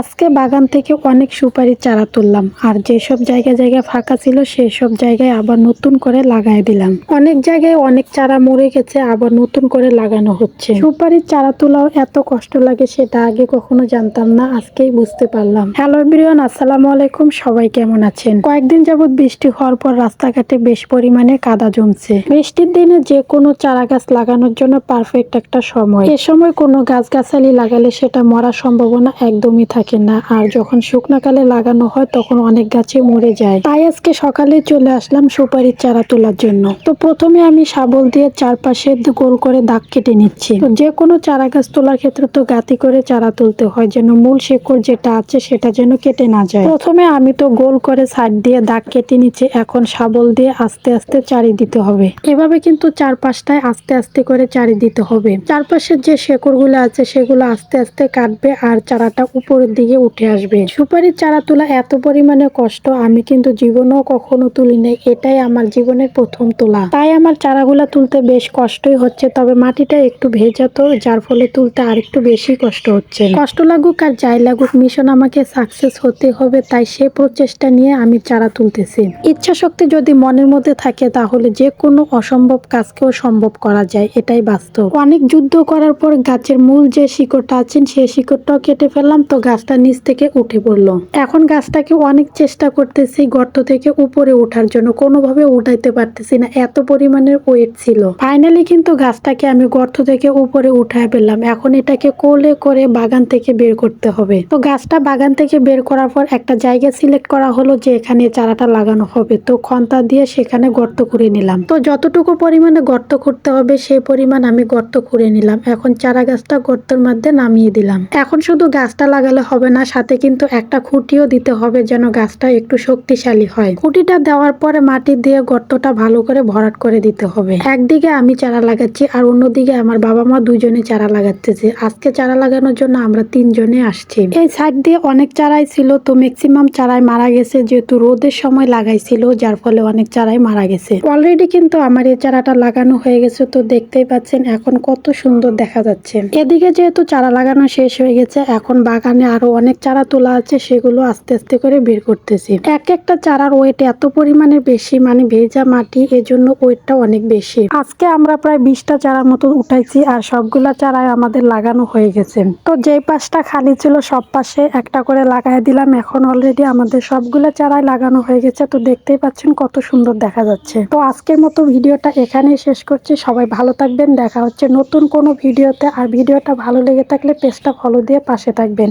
আজকে বাগান থেকে অনেক সুপারির চারা তুললাম, আর যেসব জায়গায় জায়গায় ফাঁকা ছিল সেসব জায়গায় আবার নতুন করে লাগাই দিলাম। অনেক জায়গায় অনেক চারা মরে গেছে, আবার নতুন করে লাগানো হচ্ছে। সুপারির চারা তোলাও এত কষ্ট লাগে সেটা আগে কখনো জানতাম না, আজকেই বুঝতে পারলাম। হ্যালো বিরিয়ান আসসালামু আলাইকুম, সবাই কেমন আছেন? কয়েকদিন যাবত বৃষ্টি হওয়ার পর রাস্তাঘাটে বেশ পরিমাণে কাদা জমছে। বৃষ্টির দিনে যে কোনো চারা গাছ লাগানোর জন্য পারফেক্ট একটা সময়। এ সময় কোনো গাছগাছালি লাগালে সেটা মরার সম্ভাবনা একদমই থাকে না। আর যখন শুকনাকালে লাগানো হয়, তখন অনেক গাছে মরে যায়। তাই আজকে সকালে চলে আসলাম সুপারির চারা তোলার জন্য। তো প্রথমে আমি শাবল দিয়ে চারপাশে গোল করে দাগ কেটে নিচ্ছি। যে কোনো চারা গাছ তোলার ক্ষেত্রে তো গাতি করে চারা তুলতে হয়, যেন মূল শেকড় যেটা আছে সেটা যেন কেটে না যায়। প্রথমে আমি তো গোল করে সাইড দিয়ে দাগ কেটে নিচ্ছি, এখন শাবল দিয়ে আস্তে আস্তে চারি দিতে হবে। এভাবে কিন্তু চারপাশটায় আস্তে আস্তে করে চারি দিতে হবে। চারপাশের যে শেকড়গুলো আছে, সেগুলো আস্তে আস্তে কাটবে আর চারাটা উপরের দিকে উঠে আসবে। সুপারির চারা তোলা এত পরিমাণে কষ্ট, আমি কিন্তু জীবনেও কখনো তুলি নাই। এটাই আমার জীবনের প্রথম তোলা। তাই আমার চারাগুলা তুলতে বেশ কষ্টই হচ্ছে, তবে মাটিটা একটু ভেজা তো, যার ফলে তুলতে আর একটু বেশি কষ্ট হচ্ছে। কষ্ট লাগুক আর যাই লাগুক, মিশন আমাকে সাকসেস হতে হবে, তাই সে প্রচেষ্টা নিয়ে আমি চারা তুলতেছি। ইচ্ছা শক্তি যদি মনের মধ্যে থাকে, তাহলে যে কোনো অসম্ভব কাজকেও সম্ভব করা যায়, এটাই বাস্তব। অনেক যুদ্ধ করার পর গাছের মূল যে শিকড়টা আছেন সেই শিকড়টাও কেটে ফেললাম, তো গাছটা নিচ থেকে উঠে পড়ল। এখন গাছটাকে অনেক চেষ্টা করতেছি গর্ত থেকে উপরে ওঠার জন্য। কোনোভাবে উঠাইতে পারতেছি না, এত পরিমাণের ওয়েট ছিল। ফাইনালি কিন্তু গাছটাকে আমি গর্ত থেকে উপরে উঠায় ফেললাম। এখন এটাকে কোলে করে বাগান থেকে বের করতে হবে। তো গাছটা বাগান থেকে বের করার পর একটা জায়গা সিলেক্ট করা হলো যে এখানে চারাটা লাগানো হবে। তো খন্তা দিয়ে সেখানে গর্ত করে নিলাম। তো যতটুকু পরিমাণে গর্ত করতে হবে সেই পরিমাণ আমি গর্ত করে নিলাম। এখন চারা গাছটা গর্তের মধ্যে নামিয়ে দিলাম। এখন শুধু গাছটা লাগালে হবে না, সাথে কিন্তু একটা খুঁটিও দিতে হবে যেন গাছটা একটু শক্তিশালী হয়। খুঁটিটা দেওয়ার পরে মাটি দিয়ে গর্তটা ভালো করে ভরাট করে দিতে হবে। একদিকে আমি চারা লাগাচ্ছি আর অন্যদিকে আমার বাবা মা দুজনে চারা লাগাচ্ছে আজকে চারা লাগানোর জন্য আমরা তিনজনে আসছি। এই সাইড দিয়ে অনেক চারাই ছিল তো ম্যাক্সিমাম চারাই মারা গেছে, যেহেতু রোদের সময় লাগাইছিল, যার ফলে অনেক চারাই মারা গেছে। অলরেডি কিন্তু আমার এই চারাটা লাগানো হয়ে গেছে তো দেখতেই পাচ্ছেন এখন কত সুন্দর দেখা যাচ্ছে। এদিকে যেহেতু চারা লাগানো শেষ হয়ে গেছে, এখন বাগানে আরও অনেক চারা তোলা আছে, সেগুলো আস্তে আস্তে করে বের করতেছি। এক একটা চারার ওয়েট এত পরিমাণে বেশি মানে ভেজা মাটি, এজন্য ওয়েটটা অনেক বেশি। আজকে আমরা প্রায় বিশটা চারা মতো উঠাইছি আর সবগুলা চারাই আমাদের লাগানো হয়ে গেছে। তো যে পাশটা খালি ছিল, সব পাশে একটা করে লাগাই দিলাম। এখন অলরেডি আমাদের সবগুলা চারাই লাগানো হয়ে গেছে। তো দেখতেই পাচ্ছেন কত সুন্দর দেখা যাচ্ছে। তো আজকের মতো ভিডিওটা এখানেই শেষ করছি। সবাই ভালো থাকবেন। দেখা হচ্ছে নতুন কোনো ভিডিওতে। আর ভিডিওটা ভালো লেগে থাকলে পেজটা ফলো দিয়ে পাশে থাকবেন।